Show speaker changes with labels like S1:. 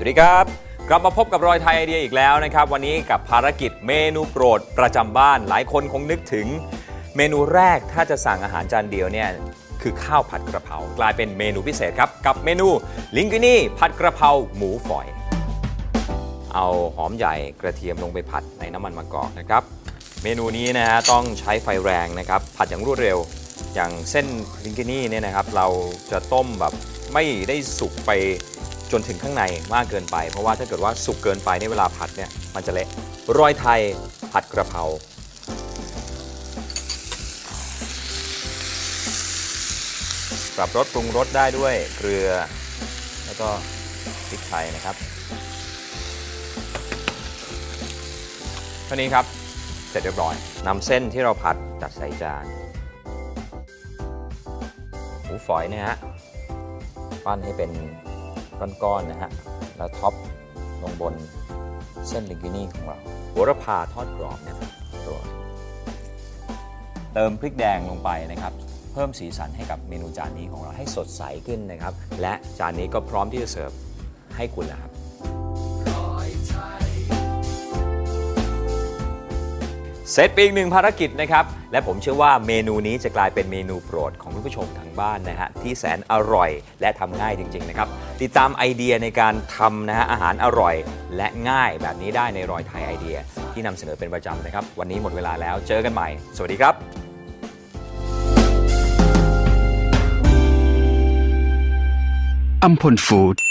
S1: สวัสดีครับ กลับมาพบกับรอยไทยไอเดียอีกแล้วนะครับ วันนี้กับภารกิจเมนูโปรดประจำบ้านหลายคนคงนึกถึง เมนูแรกถ้าจะสั่งอาหารจานเดียวเนี่ยคือข้าวผัดกระเพรากลายเป็นเมนูพิเศษครับ กับเมนูลิงกินี่ผัดกระเพราหมูฝอย เอาหอมใหญ่กระเทียมลงไปผัดในน้ำมันมะกอกนะครับ เมนูนี้นะฮะต้องใช้ไฟแรงนะครับ ผัดอย่างรวดเร็วอย่างเส้นลิงกินี่เนี่ยนะครับ เราจะต้มแบบไม่ได้สุกไป จนถึงข้างในมากเกินไป เพราะว่าถ้าเกิดว่าสุกเกินไปในเวลาผัดเนี่ยมันจะเละรอยไทยผัดกระเพราปรับรสปรุงรสได้ด้วยเกลือ แล้วก็พริกไทยนะครับเท่านี้ครับเสร็จเรียบร้อยนำเส้นที่เราผัดจัดใส่จานหมูฝอยเนี่ยฮะปั้นให้เป็น ก้อนๆนะฮะ แล้วท็อปลงบนเส้นลิงกินี่ของเราโหระพาทอดกรอบเนี่ยตัวเติมพริกแดงลงไปนะครับ เพิ่มสีสันให้กับเมนูจานนี้ของเราให้สดใสขึ้นนะครับ และจานนี้ก็พร้อมที่จะเสิร์ฟให้คุณแล้วครับเสร็จไปอีกหนึ่งภารกิจนะครับ และผมเชื่อว่าเมนูนี้จะกลายเป็นเมนูโปรดของคุณผู้ชมทางบ้านนะฮะที่แสนอร่อยและทำง่ายจริง ๆ นะครับ ติดตามไอเดียในการทำนะฮะอาหารอร่อย และง่ายแบบนี้ได้ในรอยไทยไอเดีย ที่นำเสนอเป็นประจำนะครับ วันนี้หมดเวลาแล้วเจอกันใหม่ สวัสดีครับ
S2: อัมพลฟู้ด